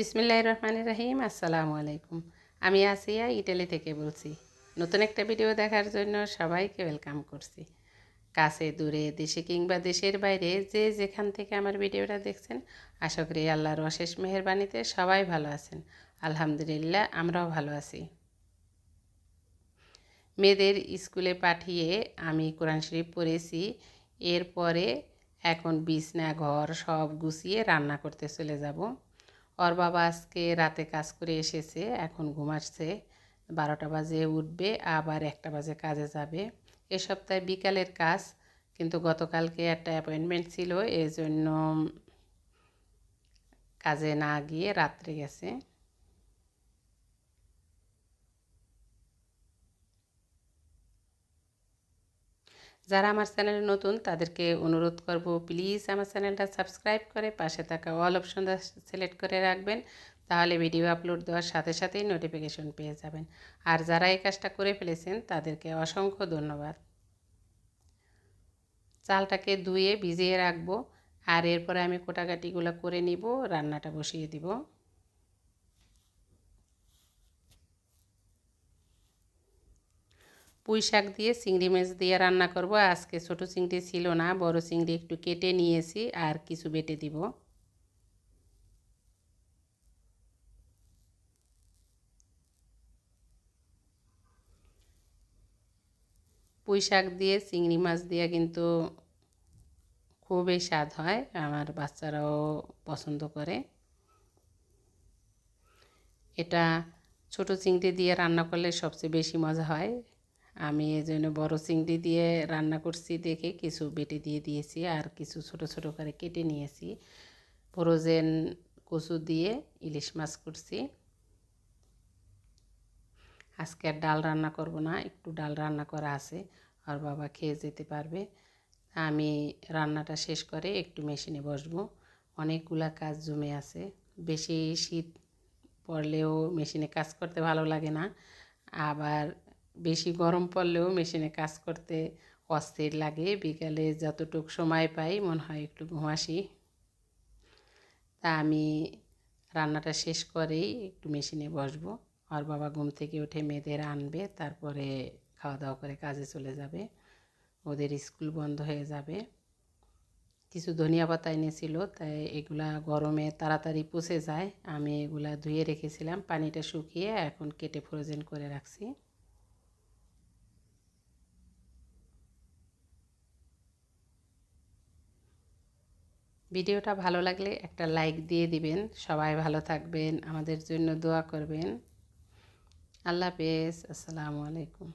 বিসমিল্লাহ রহমান রহিম, আসসালামু আলাইকুম। আমি আসিয়া ইটালি থেকে বলছি, নতুন একটা ভিডিও দেখার জন্য সবাইকে ওয়েলকাম করছি। কাছে, দূরে, দেশে কিংবা দেশের বাইরে যে যেখান থেকে আমার ভিডিওটা দেখছেন, আশা করি আল্লাহর অশেষ মেহরবানিতে সবাই ভালো আছেন। আলহামদুলিল্লাহ, আমরাও ভালো আছি। মেয়েদের স্কুলে পাঠিয়ে আমি কোরআন শরীফ পড়েছি। এরপরে এখন বিছনা, ঘর সব গুছিয়ে রান্না করতে চলে যাব। ওর বাবা আজকে রাতে কাজ করে এসেছে, এখন ঘুমাচ্ছে বারোটা বাজে উঠবে, আবার একটা বাজে কাজে যাবে। এ সপ্তাহে বিকালের কাজ, কিন্তু গতকালকে একটা অ্যাপয়েন্টমেন্ট ছিল এই জন্য কাজে না গিয়ে রাত্রে গেছে। যারা আমার চ্যানেলে নতুন, তাদেরকে অনুরোধ করব প্লিজ আমার চ্যানেলটা সাবস্ক্রাইব করে পাশে থাকা অল অপশনটা সিলেক্ট করে রাখবেন, তাহলে ভিডিও আপলোড দেওয়ার সাথে সাথেই নোটিফিকেশন পেয়ে যাবেন। আর যারা এই কাজটা করে ফেলেছেন, তাদেরকে অসংখ্য ধন্যবাদ। চালটাকে ধুয়ে ভিজিয়ে রাখব, আর এরপরে আমি কোটাকাটিগুলো করে নিব, রান্নাটা বসিয়ে দিব। পুঁই শাক দিয়ে, চিংড়ি মাছ দিয়ে রান্না করব। আজকে ছোট চিংড়ি ছিল না, বড় চিংড়ি একটু কেটে নিয়েছি, আর কিছু বেটে দিব। পুঁই শাক দিয়ে, চিংড়ি মাছ দিয়ে কিন্তু খুবই স্বাদ হয়, আমার বাচ্চারাও পছন্দ করে। এটা ছোট চিংড়ি দিয়ে রান্না করলে সবচেয়ে বেশি মজা হয়। আমি এই জন্য বড়ো চিংড়ি দিয়ে রান্না করছি দেখে কিছু বেটে দিয়ে দিয়েছি আর কিছু ছোট ছোট করে কেটে নিয়েছি। ফ্রোজেন কচু দিয়ে ইলিশ মাছ করছি। আজকে আর ডাল রান্না করব না, একটু ডাল রান্না করা আছে, আর বাবা খেয়ে যেতে পারবে। আমি রান্নাটা শেষ করে একটু মেশিনে বসবো। অনেকগুলা কাজ জমে আছে। বেশি শীত পড়লেও মেশিনে কাজ করতে ভালো লাগে না। আবার বেশি গরম পড়লেও মেশিনে কাজ করতে অস্থির লাগে। বিকালে যতটুক সময় পাই, মনে হয় একটু ঘুমাসি তা আমি রান্নাটা শেষ করেই একটু মেশিনে বসবো। আর বাবা ঘুম থেকে উঠে মেয়েদের আনবে, তারপরে খাওয়া দাওয়া করে কাজে চলে যাবে। ওদের স্কুল বন্ধ হয়ে যাবে। কিছু ধনিয়া পাতা এনেছিল, তাই এগুলা গরমে তাড়াতাড়ি পচে যায়। আমি এগুলা ধুয়ে রেখেছিলাম, পানিটা শুকিয়ে এখন কেটে ফ্রোজেন করে রাখছি। ভিডিওটা ভালো লাগলে একটা লাইক দিয়ে দিবেন। সবাই ভালো থাকবেন, আমাদের জন্য দোয়া করবেন। আল্লাহ হাফেজ, আসসালামু আলাইকুম।